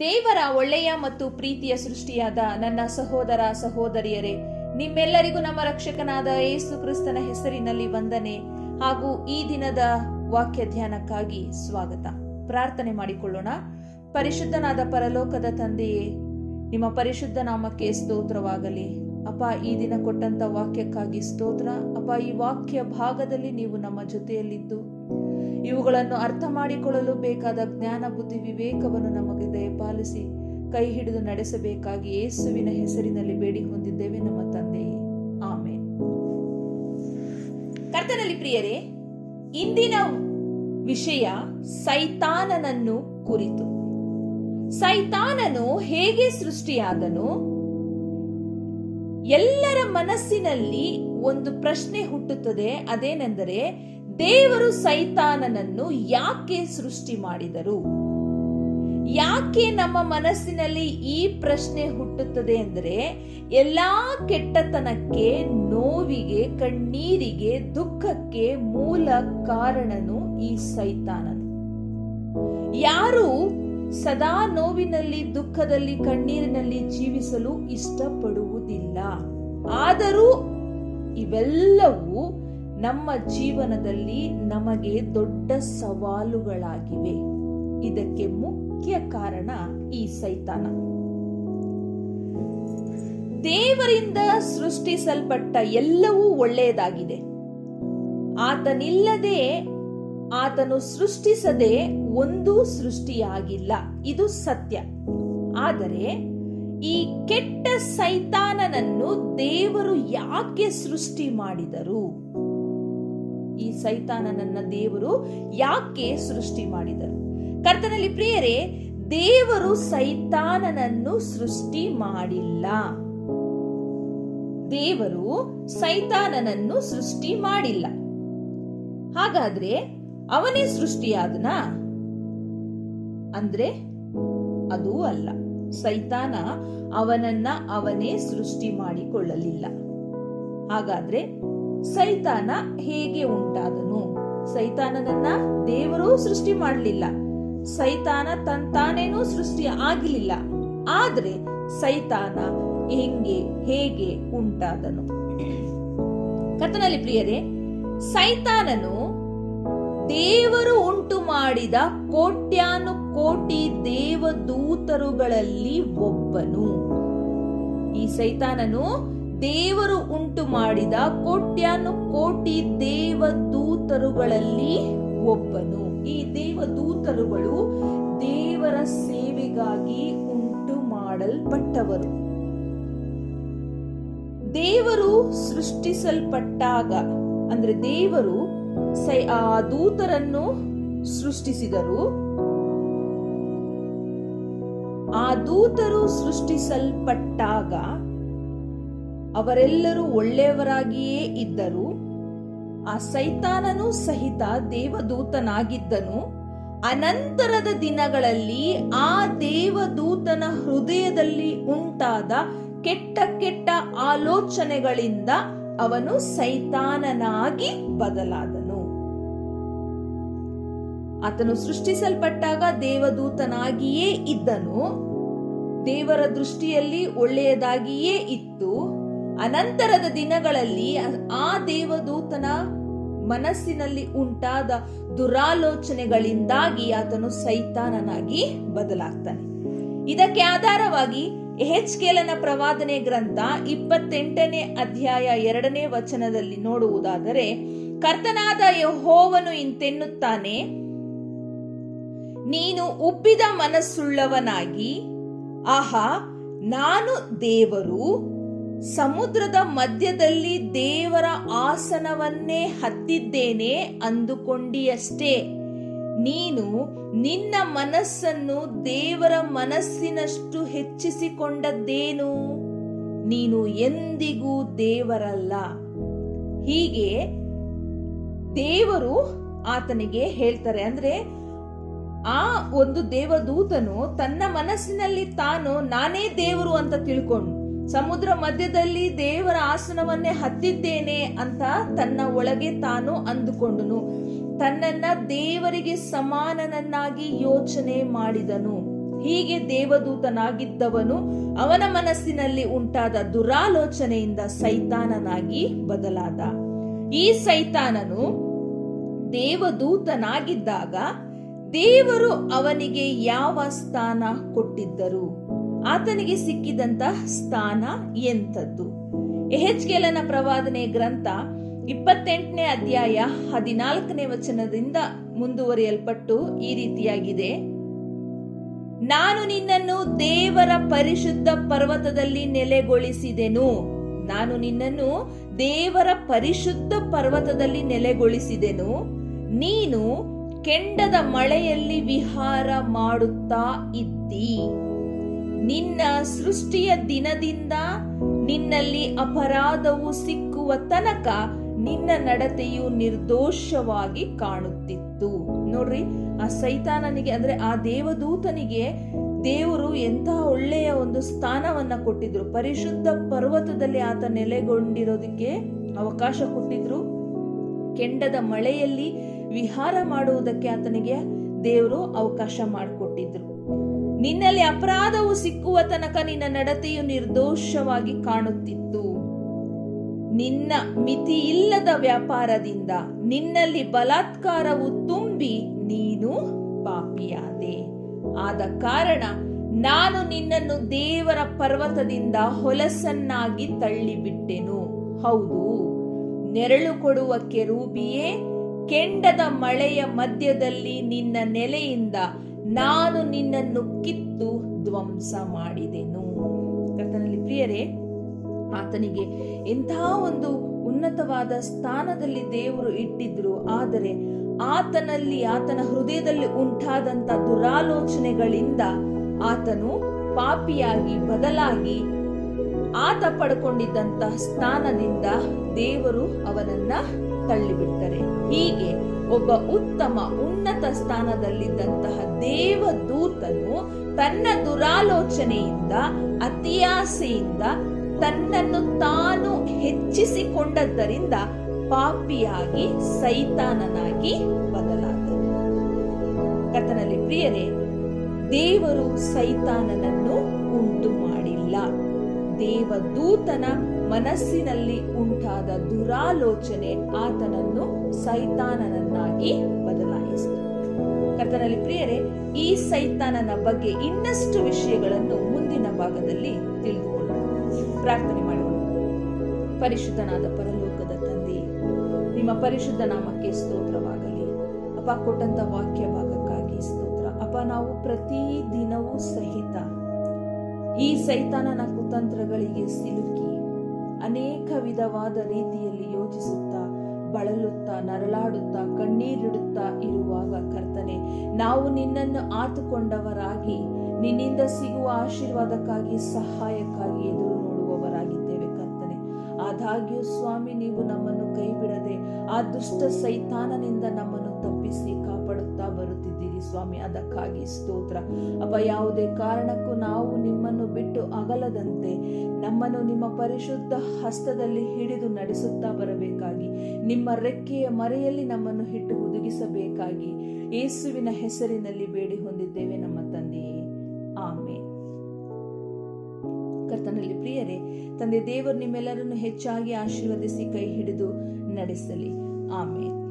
ದೇವರ ಒಳ್ಳೆಯ ಮತ್ತು ಪ್ರೀತಿಯ ಸೃಷ್ಟಿಯಾದ ನನ್ನ ಸಹೋದರ ಸಹೋದರಿಯರೇ, ನಿಮ್ಮೆಲ್ಲರಿಗೂ ನಮ್ಮ ರಕ್ಷಕನಾದ ಯೇಸು ಕ್ರಿಸ್ತನ ಹೆಸರಿನಲ್ಲಿ ವಂದನೆ ಹಾಗೂ ಈ ದಿನದ ವಾಕ್ಯ ಧ್ಯಾನಕ್ಕಾಗಿ ಸ್ವಾಗತ. ಪ್ರಾರ್ಥನೆ ಮಾಡಿಕೊಳ್ಳೋಣ. ಪರಿಶುದ್ಧನಾದ ಪರಲೋಕದ ತಂದೆಯೇ, ನಿಮ್ಮ ಪರಿಶುದ್ಧ ನಾಮಕ್ಕೆ ಸ್ತೋತ್ರವಾಗಲಿ. ಅಪ್ಪ, ಈ ದಿನ ಕೊಟ್ಟಂತ ವಾಕ್ಯಕ್ಕಾಗಿ ಸ್ತೋತ್ರ. ಅಪ್ಪ, ಈ ವಾಕ್ಯ ಭಾಗದಲ್ಲಿ ನೀವು ನಮ್ಮ ಜೊತೆಯಲ್ಲಿದ್ದು. ಇವುಗಳನ್ನು ಅರ್ಥ ಮಾಡಿಕೊಳ್ಳಲು ಬೇಕಾದ ಜ್ಞಾನ, ಬುದ್ಧಿ, ವಿವೇಕವನ್ನು ನಮಗೆ ದಯಪಾಲಿಸಿ ಕೈ ಹಿಡಿದು ನಡೆಸಬೇಕಾಗಿ ಯೇಸುವಿನ ಹೆಸರಿನಲ್ಲಿ ಬೇಡಿ ಹೊಂದಿದ್ದೇವೆ, ನಮ್ಮ ತಂದೆಯೇ. ಆಮೇನ್. ಕರ್ತನಲ್ಲಿ ಪ್ರಿಯರೇ, ಇಂದಿನ ವಿಷಯ ಸೈತಾನನನ್ನು ಕುರಿತು. ಸೈತಾನನು ಹೇಗೆ ಸೃಷ್ಟಿಯಾದನು? ಎಲ್ಲರ ಮನಸ್ಸಿನಲ್ಲಿ ಒಂದು ಪ್ರಶ್ನೆ ಹುಟ್ಟುತ್ತದೆ, ಅದೇನೆಂದರೆ ದೇವರು ಸೈತಾನನನ್ನು ಯಾಕೆ ಸೃಷ್ಟಿ ಮಾಡಿದರು? ಯಾಕೆ ನಮ್ಮ ಮನಸ್ಸಿನಲ್ಲಿ ಈ ಪ್ರಶ್ನೆ ಹುಟ್ಟುತ್ತದೆ ಅಂದರೆ, ಎಲ್ಲಾ ಕೆಟ್ಟತನಕ್ಕೆ, ನೋವಿಗೆ, ಕಣ್ಣೀರಿಗೆ, ದುಃಖಕ್ಕೆ ಮೂಲ ಕಾರಣನು ಈ ಸೈತಾನನು. ಯಾರು ಸದಾ ನೋವಿನಲ್ಲಿ, ದುಃಖದಲ್ಲಿ, ಕಣ್ಣೀರಿನಲ್ಲಿ ಜೀವಿಸಲು ಇಷ್ಟಪಡುವುದಿಲ್ಲ. ಆದರೂ ಇವೆಲ್ಲವೂ ನಮ್ಮ ಜೀವನದಲ್ಲಿ ನಮಗೆ ದೊಡ್ಡ ಸವಾಲುಗಳಾಗಿವೆ. ಇದಕ್ಕೆ ಮುಖ್ಯ ಕಾರಣ ಈ ಸೈತಾನ. ದೇವರಿಂದ ಸೃಷ್ಟಿಸಲ್ಪಟ್ಟ ಎಲ್ಲವೂ ಒಳ್ಳೆಯದಾಗಿದೆ. ಆತನಿಲ್ಲದೆ, ಆತನು ಸೃಷ್ಟಿಸದೆ ಒಂದು ಸೃಷ್ಟಿಯಾಗಿಲ್ಲ. ಇದು ಸತ್ಯ. ಆದರೆ, ಈ ಕೆಟ್ಟ ಸೈತಾನನನ್ನು ದೇವರು ಯಾಕೆ ಸೃಷ್ಟಿ ಮಾಡಿದರು? ಸೈತಾನನನ್ನ ದೇವರು ಯಾಕೆ ಸೃಷ್ಟಿ ಮಾಡಿದರು? ಕರ್ತನಲ್ಲಿ ಪ್ರಿಯರೇ, ದೇವರು ಸೈತಾನನನ್ನು ಸೃಷ್ಟಿ ಮಾಡಿಲ್ಲ. ದೇವರು ಸೈತಾನನನ್ನು ಸೃಷ್ಟಿ ಮಾಡಿಲ್ಲ. ಹಾಗಾದ್ರೆ ಅವನೇ ಸೃಷ್ಟಿಯಾದನ? ಅಂದ್ರೆ ಅದು ಅಲ್ಲ. ಸೈತಾನ ಅವನನ್ನ ಅವನೇ ಸೃಷ್ಟಿ ಮಾಡಿಕೊಳ್ಳಲಿಲ್ಲ. ಹಾಗಾದ್ರೆ ಸೈತಾನ ಹೇಗೆ ಉಂಟಾದನು? ಸೈತಾನನನ್ನ ದೇವರು ಸೃಷ್ಟಿ ಮಾಡಲಿಲ್ಲ. ಸೈತಾನ ತಂತಾನೇನೂ ಸೃಷ್ಟಿ ಆಗಲಿಲ್ಲ. ಆದ್ರೆ ಸೈತಾನ ಹೆಂಗೆ, ಹೇಗೆ ಉಂಟಾದನು? ಕಥನಲ್ಲಿ ಪ್ರಿಯರೇ, ಸೈತಾನನು ದೇವರು ಉಂಟು ಮಾಡಿದ ಕೋಟ್ಯಾನು ಕೋಟಿ ದೇವದೂತರುಗಳಲ್ಲಿ ಒಬ್ಬನು. ಈ ಸೈತಾನನು ದೇವರು ಉಂಟು ಮಾಡಿದ ಕೋಟ್ಯಾನು ಕೋಟಿ ದೇವದೂತರುಗಳಲ್ಲಿ ಒಬ್ಬನು. ಈ ದೇವದೂತರುಗಳು ದೇವರ ಸೇವೆಗಾಗಿ ಉಂಟು ಮಾಡಲ್ಪಟ್ಟವರು. ದೇವರು ಸೃಷ್ಟಿಸಲ್ಪಟ್ಟಾಗ, ಅಂದ್ರೆ ದೇವರು ಆ ದೂತರನ್ನು ಸೃಷ್ಟಿಸಿದರು. ಆ ದೂತರು ಸೃಷ್ಟಿಸಲ್ಪಟ್ಟಾಗ ಅವರೆಲ್ಲರೂ ಒಳ್ಳೆಯವರಾಗಿಯೇ ಇದ್ದರು. ಆ ಸೈತಾನನು ಸಹಿತ ದೇವದೂತನಾಗಿದ್ದನು. ಅನಂತರದ ದಿನಗಳಲ್ಲಿ ಆ ದೇವದೂತನ ಹೃದಯದಲ್ಲಿ ಉಂಟಾದ ಕೆಟ್ಟ ಕೆಟ್ಟ ಆಲೋಚನೆಗಳಿಂದ ಅವನು ಸೈತಾನನಾಗಿ ಬದಲಾದನು. ಆತನು ಸೃಷ್ಟಿಸಲ್ಪಟ್ಟಾಗ ದೇವದೂತನಾಗಿಯೇ ಇದ್ದನು. ದೇವರ ದೃಷ್ಟಿಯಲ್ಲಿ ಒಳ್ಳೆಯದಾಗಿಯೇ ಇತ್ತು. ಅನಂತರದ ದಿನಗಳಲ್ಲಿ ಆ ದೇವದೂತನ ಮನಸ್ಸಿನಲ್ಲಿ ಉಂಟಾದ ದುರಾಲೋಚನೆಗಳಿಂದಾಗಿ ಆತನು ಸೈತಾನನಾಗಿ ಬದಲಾಗ್ತಾನೆ. ಇದಕ್ಕೆ ಆಧಾರವಾಗಿ ಎಹೆಚ್ಕೇಲನ ಪ್ರವಾದನೆ ಗ್ರಂಥ ಇಪ್ಪತ್ತೆಂಟನೇ ಅಧ್ಯಾಯ ಎರಡನೇ ವಚನದಲ್ಲಿ ನೋಡುವುದಾದರೆ, ಕರ್ತನಾದ ಯಹೋವನು ಇಂತೆನ್ನುತ್ತಾನೆ, ನೀನು ಉಬ್ಬಿದ ಮನಸ್ಸುಳ್ಳವನಾಗಿ, ಆಹಾ, ನಾನು ದೇವರು ಸಮುದ್ರದ ಮಧ್ಯದಲ್ಲಿ ದೇವರ ಆಸನವನ್ನೇ ಹತ್ತಿದ್ದೇನೆ ಅಂದುಕೊಂಡಿಯಷ್ಟೇ. ನೀನು ನಿನ್ನ ಮನಸ್ಸನ್ನು ದೇವರ ಮನಸ್ಸಿನಷ್ಟು ಹೆಚ್ಚಿಸಿಕೊಂಡದ್ದೇನು? ನೀನು ಎಂದಿಗೂ ದೇವರಲ್ಲ. ಹೀಗೆ ದೇವರು ಆತನಿಗೆ ಹೇಳ್ತಾರೆ, ಅಂದ್ರೆ ಆ ಒಂದು ದೇವದೂತನು ತನ್ನ ಮನಸ್ಸಿನಲ್ಲಿ ತಾನು ನಾನೇ ದೇವರು ಅಂತ ತಿಳ್ಕೊಂಡು ಸಮುದ್ರ ಮಧ್ಯದಲ್ಲಿ ದೇವರ ಆಸನವನ್ನೇ ಹತ್ತಿದ್ದೇನೆ ಅಂತ ತನ್ನ ಒಳಗೆ ತಾನು ಅಂದುಕೊಂಡನು. ತನ್ನನ್ನ ದೇವರಿಗೆ ಸಮಾನನನ್ನಾಗಿ ಯೋಚನೆ ಮಾಡಿದನು. ಹೀಗೆ ದೇವದೂತನಾಗಿದ್ದವನು ಅವನ ಮನಸ್ಸಿನಲ್ಲಿ ಉಂಟಾದ ದುರಾಲೋಚನೆಯಿಂದ ಸೈತಾನನಾಗಿ ಬದಲಾದ. ಈ ಸೈತಾನನು ದೇವದೂತನಾಗಿದ್ದಾಗ ದೇವರು ಅವನಿಗೆ ಯಾವ ಸ್ಥಾನ ಕೊಟ್ಟಿದ್ದರು? ಆತನಿಗೆ ಸಿಕ್ಕಿದಂತ ಸ್ಥಾನ ಎಂಥದ್ದು? ಎಹೆಚ್ಕೆಲನ ಪ್ರವಾದನೆ ಗ್ರಂಥ ಇಪ್ಪತ್ತೆಂಟನೇ ಅಧ್ಯಾಯ ಹದಿನಾಲ್ಕನೇ ವಚನದಿಂದ ಮುಂದುವರಿಯಲ್ಪಟ್ಟು ಈ ರೀತಿಯಾಗಿದೆ. ನಾನು ನಿನ್ನನ್ನು ದೇವರ ಪರಿಶುದ್ಧ ಪರ್ವತದಲ್ಲಿ ನೆಲೆಗೊಳಿಸಿದೆನು. ನಾನು ನಿನ್ನನ್ನು ದೇವರ ಪರಿಶುದ್ಧ ಪರ್ವತದಲ್ಲಿ ನೆಲೆಗೊಳಿಸಿದೆನು. ನೀನು ಕೆಂಡದ ಮಳೆಯಲ್ಲಿ ವಿಹಾರ ಮಾಡುತ್ತಾ ಇದ್ದಿ. ನಿನ್ನ ಸೃಷ್ಟಿಯ ದಿನದಿಂದ ನಿನ್ನಲ್ಲಿ ಅಪರಾಧವು ಸಿಕ್ಕುವ ತನಕ ನಿನ್ನ ನಡತೆಯು ನಿರ್ದೋಷವಾಗಿ ಕಾಣುತ್ತಿತ್ತು. ನೋಡ್ರಿ, ಆ ಸೈತಾನನಿಗೆ, ಅಂದ್ರೆ ಆ ದೇವದೂತನಿಗೆ ದೇವರು ಎಂತಹ ಒಳ್ಳೆಯ ಒಂದು ಸ್ಥಾನವನ್ನ ಕೊಟ್ಟಿದ್ರು. ಪರಿಶುದ್ಧ ಪರ್ವತದಲ್ಲಿ ಆತ ನೆಲೆಗೊಂಡಿರೋದಕ್ಕೆ ಅವಕಾಶ ಕೊಟ್ಟಿದ್ರು. ಕೆಂಡದ ಮಳೆಯಲ್ಲಿ ವಿಹಾರ ಮಾಡುವುದಕ್ಕೆ ಆತನಿಗೆ ದೇವರು ಅವಕಾಶ ಮಾಡಿಕೊಟ್ಟಿದ್ರು. ನಿನ್ನಲ್ಲಿ ಅಪರಾಧವು ಸಿಕ್ಕುವ ತನಕ ನಿನ್ನ ನಡತೆಯು ನಿರ್ದೋಷವಾಗಿ ಕಾಣುತ್ತಿತ್ತು. ನಿನ್ನ ಮಿತಿಯಿಲ್ಲದ ವ್ಯಾಪಾರದಿಂದ ನಿನ್ನಲ್ಲಿ ಬಲಾತ್ಕಾರವು ತುಂಬಿ ನೀನು ಪಾಪಿಯಾದೆ. ಆದ ಕಾರಣ ನಾನು ನಿನ್ನನ್ನು ದೇವರ ಪರ್ವತದಿಂದ ಹೊಲಸನ್ನಾಗಿ ತಳ್ಳಿಬಿಟ್ಟೆನು. ಹೌದು, ನೆರಳು ಕೊಡುವ ಕೆರೂಬಿಯೇ ಕೆಂಡದ ಮಳೆಯ ಮಧ್ಯದಲ್ಲಿ ನಿನ್ನ ನೆಲೆಯಿಂದ ನಾನು ನಿನ್ನನ್ನು ಕಿತ್ತು ಧ್ವಂಸ ಮಾಡಿದೆನು. ಕರ್ತನಲ್ಲಿ ಪ್ರಿಯರೇ, ಆತನಿಗೆ ಎಂತಹ ಒಂದು ಉನ್ನತವಾದ ಸ್ಥಾನದಲ್ಲಿ ದೇವರು ಇಟ್ಟಿದ್ರು, ಆದರೆ ಆತನಲ್ಲಿ ಆತನ ಹೃದಯದಲ್ಲಿ ಉಂಟಾದಂತ ದುರಾಲೋಚನೆಗಳಿಂದ ಆತನು ಪಾಪಿಯಾಗಿ ಬದಲಾಗಿ ಆತ ಪಡ್ಕೊಂಡಿದ್ದಂತಹ ಸ್ಥಾನದಿಂದ ದೇವರು ಅವನನ್ನ ತಳ್ಳಿಬಿಡ್ತಾರೆ. ಹೀಗೆ ಒಬ್ಬ ಉತ್ತಮ, ಉನ್ನತ ಸ್ಥಾನದಲ್ಲಿದ್ದಂತಹ ದೇವದೂತನು ತನ್ನ ದುರಾಲೋಚನೆಯಿಂದ, ಅತಿಯಾಸೆಯಿಂದ ತನ್ನನ್ನು ತಾನು ಹೆಚ್ಚಿಸಿಕೊಂಡದ್ದರಿಂದ ಪಾಪಿಯಾಗಿ ಸೈತಾನನಾಗಿ ಬದಲಾದನು. ಕಥನಲ್ಲಿ ಪ್ರಿಯರೇ, ದೇವರು ಸೈತಾನನನ್ನು ಉಂಟು ಮಾಡಿಲ್ಲ ದೇವದೂತನ ಮನಸ್ಸಿನಲ್ಲಿ ಉಂಟಾದ ದುರಾಲೋಚನೆ ಆತನನ್ನು ಸೈತಾನನನ್ನಾಗಿ ಬದಲಾಯಿಸಿತು. ಕರ್ತನಲ್ಲಿ ಪ್ರಿಯರೇ, ಈ ಸೈತಾನನ ಬಗ್ಗೆ ಇನ್ನಷ್ಟು ವಿಷಯಗಳನ್ನು ಮುಂದಿನ ಭಾಗದಲ್ಲಿ ತಿಳಿದುಕೊಳ್ಳೋಣ. ಪ್ರಾರ್ಥನೆ ಮಾಡೋಣ. ಪರಿಶುದ್ಧನಾದ ಪರಲೋಕದ ತಂದೆ, ನಿಮ್ಮ ಪರಿಶುದ್ಧ ನಾಮಕ್ಕೆ ಸ್ತೋತ್ರವಾಗಲಿ. ಅಪ್ಪ ಕೊಟ್ಟಂತ ವಾಕ್ಯ ಭಾಗಕ್ಕಾಗಿ ಸ್ತೋತ್ರ. ಅಪ್ಪ, ನಾವು ಪ್ರತಿ ದಿನವೂ ಸಹಿತ ಈ ಸೈತಾನನ ಕುತಂತ್ರಗಳಿಗೆ ಸಿಲುಕಿ ಅನೇಕ ವಿಧವಾದ ರೀತಿಯಲ್ಲಿ ಯೋಚಿಸುತ್ತಾ, ಬಳಲುತ್ತಾ, ನರಳಾಡುತ್ತಾ, ಕಣ್ಣೀರಿಡುತ್ತಾ ಇರುವಾಗ ಕರ್ತನೆ, ನಾವು ನಿನ್ನನ್ನು ಆತುಕೊಂಡವರಾಗಿ, ನಿನ್ನಿಂದ ಸಿಗುವ ಆಶೀರ್ವಾದಕ್ಕಾಗಿ, ಸಹಾಯಕ್ಕಾಗಿ ಎದುರು ನೋಡುವವರಾಗಿದ್ದೇವೆ ಕರ್ತನೆ. ಆದಾಗ್ಯೂ ಸ್ವಾಮಿ, ನೀವು ನಮ್ಮನ್ನು ಕೈ ಬಿಡದೆ ಆ ದುಷ್ಟ ಸೈತಾನನಿಂದ ನಮ್ಮನ್ನು ತಪ್ಪಿಸಿ ಕಾಪಾಡುತ್ತಾ ಬರುತ್ತಿದ್ದೀರಿ ಸ್ವಾಮಿ, ಅದಕ್ಕಾಗಿ ಸ್ತೋತ್ರ. ಅಪ್ಪ, ಯಾವುದೇ ಕಾರಣಕ್ಕೂ ನಾವು ನಿಮ್ಮನ್ನು ಬಿಟ್ಟು ಅಗಲದಂತೆ ನಮ್ಮನ್ನು ನಿಮ್ಮ ಪರಿಶುದ್ಧ ಹಸ್ತದಲ್ಲಿ ಹಿಡಿದು ನಡೆಸುತ್ತಾ ಬರಬೇಕಾಗಿ, ನಿಮ್ಮ ರೆಕ್ಕೆಯ ಮರೆಯಲ್ಲಿ ನಮ್ಮನ್ನು ಹಿಟ್ಟು ಹುದುಗಿಸಬೇಕಾಗಿ ಯೇಸುವಿನ ಹೆಸರಿನಲ್ಲಿ ಬೇಡಿ ಹೊಂದಿದ್ದೇವೆ ನಮ್ಮ ತಂದೆಯೇ. ಆಮೆ ಕರ್ತನಲ್ಲಿ ಪ್ರಿಯರೇ, ತಂದೆ ದೇವರು ನಿಮ್ಮೆಲ್ಲರನ್ನು ಹೆಚ್ಚಾಗಿ ಆಶೀರ್ವದಿಸಿ ಕೈ ಹಿಡಿದು ನಡೆಸಲಿ. ಆಮೇಲೆ